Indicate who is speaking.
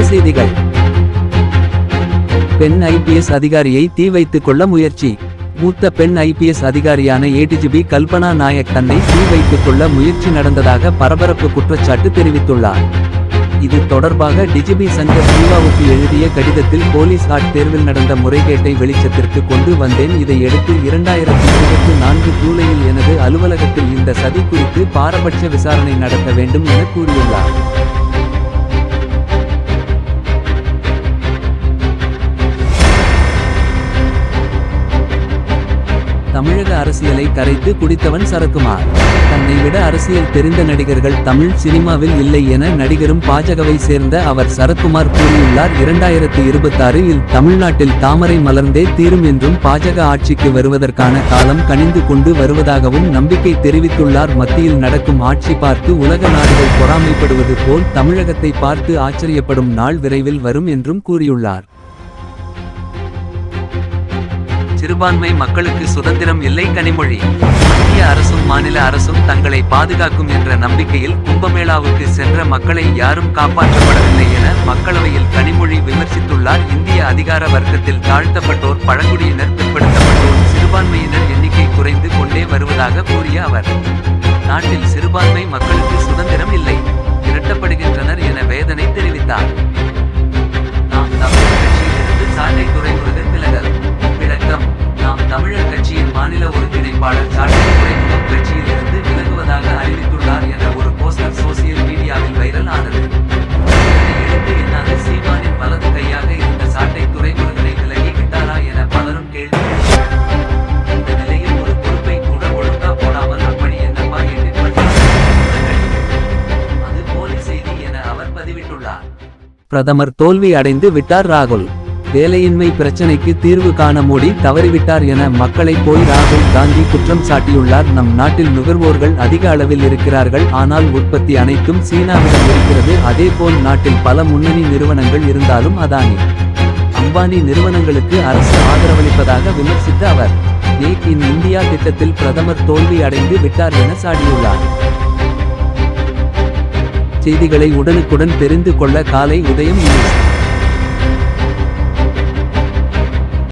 Speaker 1: செய்திகள். பெண் ஐபிஎஸ் அதிகாரியை தீ வைத்துக் கொள்ள முயற்சி. மூத்த பெண் ஐபிஎஸ் அதிகாரியான ஏடிஜிபி கல்பனா நாயக் தன்னை தீ வைத்துக் கொள்ள முயற்சி நடந்ததாக பரபரப்பு குற்றச்சாட்டு தெரிவித்துள்ளார். இது தொடர்பாக டிஜிபி சங்கர் சீவாவுக்கு எழுதிய கடிதத்தில் போலீஸ் ஆட் தேர்வில் நடந்த முறைகேட்டை வெளிச்சத்திற்கு கொண்டு வந்தேன். இதையடுத்து இரண்டாயிரத்தி இருபத்தி நான்கு ஜூலையில் எனது அலுவலகத்தில் இந்த சதி குறித்து பாரபட்ச விசாரணை நடத்த வேண்டும் என கூறியுள்ளார். தமிழக அரசியலை கரைத்து குடித்தவன் சரக்குமார் தன்னை விட அரசியல் தெரிந்த நடிகர்கள் தமிழ் சினிமாவில் இல்லை என நடிகரும் பாஜகவை சேர்ந்த அவர் சரத்குமார் கூறியுள்ளார். இரண்டாயிரத்து இருபத்தாறு இல் தமிழ்நாட்டில் தாமரை மலர்ந்தே தீரும் என்றும் பாஜக ஆட்சிக்கு வருவதற்கான காலம் கணிந்து கொண்டு வருவதாகவும் நம்பிக்கை தெரிவித்துள்ளார். மத்தியில் நடக்கும் ஆட்சி பார்த்து உலக நாடுகள் பொறாமைப்படுவது போல் தமிழகத்தை பார்த்து ஆச்சரியப்படும் நாள் விரைவில் வரும் என்றும் கூறியுள்ளார். சிறுபான்மை மக்களுக்கு சுதந்திரம் இல்லை கனிமொழி. மத்திய அரசும் மாநில அரசும் தங்களை பாதுகாக்கும் என்ற நம்பிக்கையில் கும்பமேளாவுக்கு சென்ற மக்களை யாரும் காப்பாற்றப்படவில்லை என மக்களவையில் கனிமொழி விமர்சித்துள்ளார். இந்திய அதிகார வர்க்கத்தில் தாழ்த்தப்பட்டோர் பழங்குடியினர் பிற்படுத்தப்பட்டோர் சிறுபான்மையினர் எண்ணிக்கை குறைந்து கொண்டே வருவதாக கூறிய அவர் நாட்டில் சிறுபான்மை மக்களுக்கு சுதந்திரம் இல்லை. ஒருங்கிணைப்பாளர் சாட்டை துறைமுகம் விலகுவதாக அறிவித்துள்ளார் என ஒரு போஸ்டர் சோசியல் மீடியாவில் வைரல் ஆனது இதையடுத்து என்னாது சீமானின் வலது கையாக இருந்த சாட்டை துறைமுருகனை விலகி விட்டாரா என பலரும் கேள்வி இந்த நிலையில் ஒரு பொறுப்பை கூட ஒழுங்கா போடாமல் அப்படி என்னப்பா என்று பட்டியலிட்டார்கள். அது போலி செய்தி என அவர் பதிவிட்டுள்ளார் பிரதமர் தோல்வி அடைந்து விட்டார் ராகுல் வேலையின்மை பிரச்சனைக்கு தீர்வு காண மோடி தவறிவிட்டார் என மக்களை போய் ராகுல் காந்தி குற்றம் சாட்டியுள்ளார். நம் நாட்டில் நுகர்வோர்கள் அதிக அளவில் இருக்கிறார்கள். ஆனால் உற்பத்தி அனைத்தும் சீனாவிடம் இருக்கிறது. அதேபோல் நாட்டில் பல முன்னணி நிறுவனங்கள் இருந்தாலும் அதானி? அம்பானி நிறுவனங்களுக்கு அரசு ஆதரவளிப்பதாக விமர்சித்த அவர் மேக் இன் இந்தியா திட்டத்தில் பிரதமர் தோல்வி அடைந்து விட்டார் என சாடியுள்ளார். செய்திகளை உடனுக்குடன் தெரிந்து கொள்ள காலை உதயம் நியூஸ்.